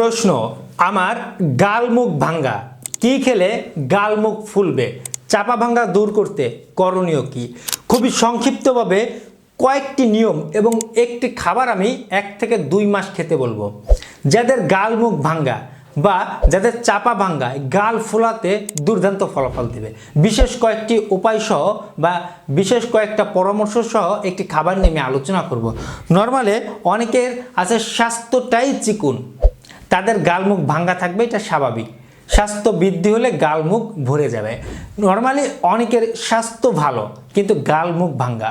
প্রশ্ন, আমার গালমুখ ভাঙ্গা, কি খেলে গালমুখ ফুলবে? চাপা ভাঙ্গা দূর করতে করণীয় কি? খুবই সংক্ষিপ্তভাবে কয়েকটি নিয়ম এবং একটি খাবার আমি এক থেকে দুই মাস খেতে বলব। যাদের গালমুখ ভাঙ্গা বা যাদের চাপা ভাঙ্গা, গাল ফোলাতে দুর্দান্ত ফলাফল দেবে। বিশেষ কয়েকটি উপায় সহ বা বিশেষ কয়েকটা পরামর্শ সহ একটি খাবার নিয়ে আমি আলোচনা করব। নর্মালে অনেকের আছে স্বাস্থ্যটাই চিকুন তাদের গালমুখ ভাঙ্গা থাকবে, এটা স্বাভাবিক। স্বাস্থ্য বৃদ্ধি হলে গালমুখ ভরে যাবে। নর্মালি অনেকের স্বাস্থ্য ভালো, কিন্তু গালমুখ ভাঙ্গা।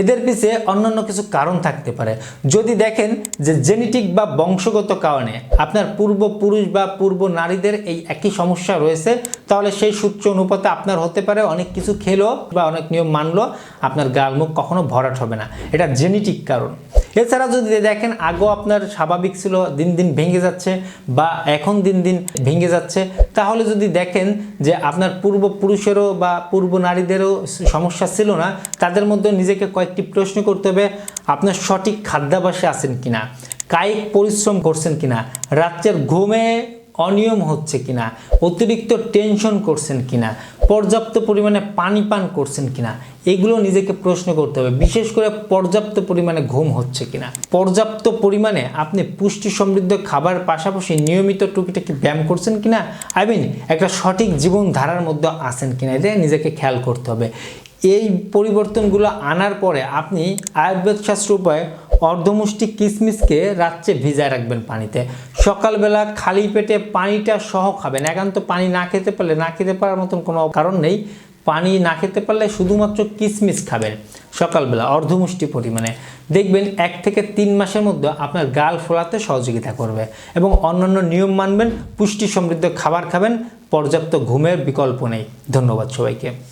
এদের পিছে অন্যান্য কিছু কারণ থাকতে পারে। যদি দেখেন যে জেনেটিক বা বংশগত কারণে আপনার পূর্বপুরুষ বা পূর্ব নারীদের এই একই সমস্যা রয়েছে, তাহলে সেই সূত্র অনুপাতে আপনার হতে পারে অনেক কিছু খেলো বা অনেক নিয়ম মানলো, আপনার গালমুখ কখনো ভরাট হবে না। এটা জেনেটিক কারণ। এছাড়া যদি দেখেন, আগেও আপনার স্বাভাবিক ছিল, দিন দিন ভেঙে যাচ্ছে বা এখন দিন দিন ভেঙে যাচ্ছে, তাহলে যদি দেখেন যে আপনার পূর্বপুরুষেরও বা পূর্ব নারীদেরও সমস্যা ছিল না, তাদের মধ্যে নিজেকে কয়েকটি প্রশ্ন করতে হবে, আপনার সঠিক খাদ্যাভাসে আছেন কিনা? কায়িক পরিশ্রম করছেন কিনা? রাত্রের ঘুমে অনিয়ম হচ্ছে কিনা? অতিরিক্ত টেনশন করছেন কিনা? পর্যাপ্ত পরিমাণে পানি পান করছেন কিনা? এগুলো নিজেকে প্রশ্ন করতে হবে। বিশেষ করে পর্যাপ্ত পরিমাণে ঘুম হচ্ছে কিনা? পর্যাপ্ত পরিমাণে আপনি পুষ্টি সমৃদ্ধ খাবার পাশাপাশি নিয়মিত টুকিটাকি ব্যায়াম করছেন কিনা? আই মিন একটা সঠিক জীবনধারার মধ্যে আছেন কিনা? এটা নিজেকে খেয়াল করতে হবে। এই পরিবর্তনগুলো আনার পরে আপনি আয়ুর্বেদ শাস্ত্র উপায়ে অর্ধমুষ্টি কিসমিসকে রাত্রে ভিজায় রাখবেন পানিতে। সকালবেলা খালি পেটে পানিটা সহ খাবেন। একান্ত পানি না খেতে পারলে, না খেতে পারার মতন কোনো কারণ নেই। পানি না খেতে পারলে শুধুমাত্র কিসমিস খাবেন সকালবেলা অর্ধমুষ্টি পরিমাণে। দেখবেন এক থেকে তিন মাসের মধ্যে আপনার গাল ফোলাতে সহযোগিতা করবে এবং অন্যান্য নিয়ম মানবেন, পুষ্টি সমৃদ্ধ খাবার খাবেন, পর্যাপ্ত ঘুমের বিকল্প নেই। ধন্যবাদ সবাইকে।